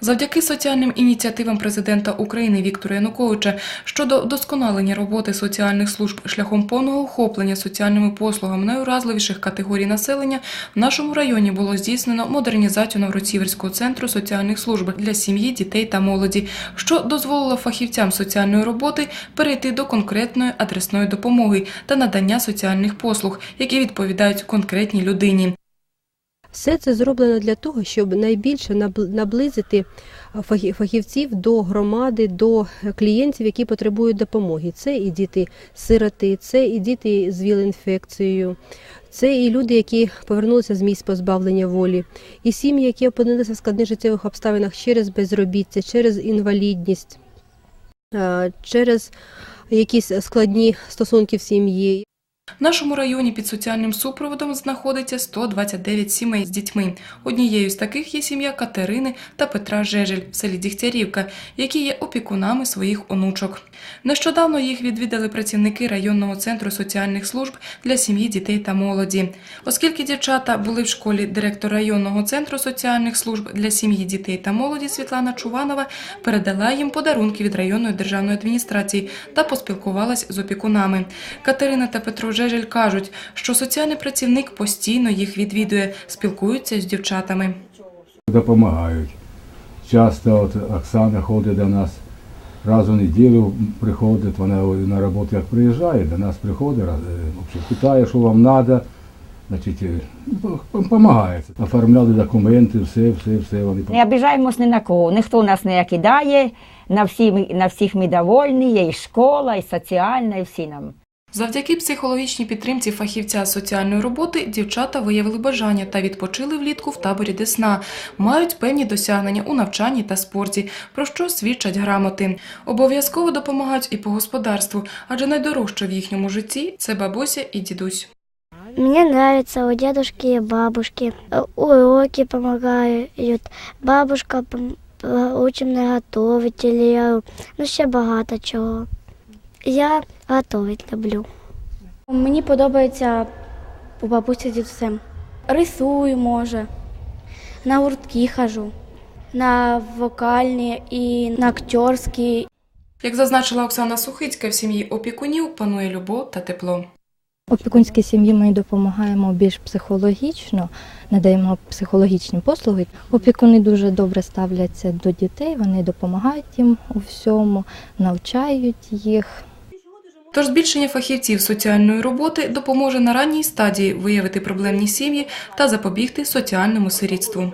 Завдяки соціальним ініціативам президента України Віктора Януковича щодо вдосконалення роботи соціальних служб шляхом повного охоплення соціальними послугами найуразливіших категорій населення в нашому районі було здійснено модернізацію Новроцівського центру соціальних служб для сім'ї, дітей та молоді, що дозволило фахівцям соціальної роботи перейти до конкретної адресної допомоги та надання соціальних послуг, які відповідають конкретній людині. Все це зроблено для того, щоб найбільше наблизити фахівців до громади, до клієнтів, які потребують допомоги. Це і діти-сироти, це і діти з ВІЛ-інфекцією, це і люди, які повернулися з місць позбавлення волі, і сім'ї, які опинилися в складних життєвих обставинах через безробіття, через інвалідність, е, через якісь складні стосунки в сім'ї. В нашому районі під соціальним супроводом знаходиться 129 сімей з дітьми. Однією з таких є сім'я Катерини та Петра Жежель в селі Дігтярівка, які є опікунами своїх онучок. Нещодавно їх відвідали працівники районного центру соціальних служб для сім'ї, дітей та молоді. Оскільки дівчата були в школі директор районного центру соціальних служб для сім'ї, дітей та молоді Світлана Чуванова передала їм подарунки від районної державної адміністрації та поспілкувалась з опікунами. Катерина та Петро Жежель кажуть, що соціальний працівник постійно їх відвідує, спілкуються з дівчатами. допомагають. Часто от Оксана ходить до нас раз у неділю приходить, вона на роботу як приїжджає, до нас приходить, е, в общем, питає, що вам треба, значить, е, допомагає. Оформляли документи, все, все, все вони Не обіжаємось ні на кого, ніхто нас не кидає, на, всі, ми- на всіх ми довольні, є і школа, і соціальна, і всі нам. Завдяки психологічній підтримці фахівця соціальної роботи дівчата виявили бажання та відпочили влітку в таборі Десна. Мають певні досягнення у навчанні та спорті, про що свідчать грамоти. Обов'язково допомагають і по господарству, адже найдорожче в їхньому житті це бабуся і дідусь. Мне нравится у дедушки и бабушки. Э, Уроки помогают. Пом- э, учить мене готовить, ну ще багато чого. Я готовить люблю. Мені подобається у бабусі дідусем. Рисую, може, на гуртки хожу, на вокальні і на актерські. Як зазначила Оксана Сухицька, в сім'ї опікунів панує любов та тепло. Опікунській сім'ї ми допомагаємо більш психологічно, надаємо психологічні послуги. Опікуни дуже добре ставляться до дітей, вони допомагають їм у всьому, навчають їх. Тож збільшення фахівців соціальної роботи допоможе на ранній стадії виявити проблемні сім'ї та запобігти соціальному сирітству.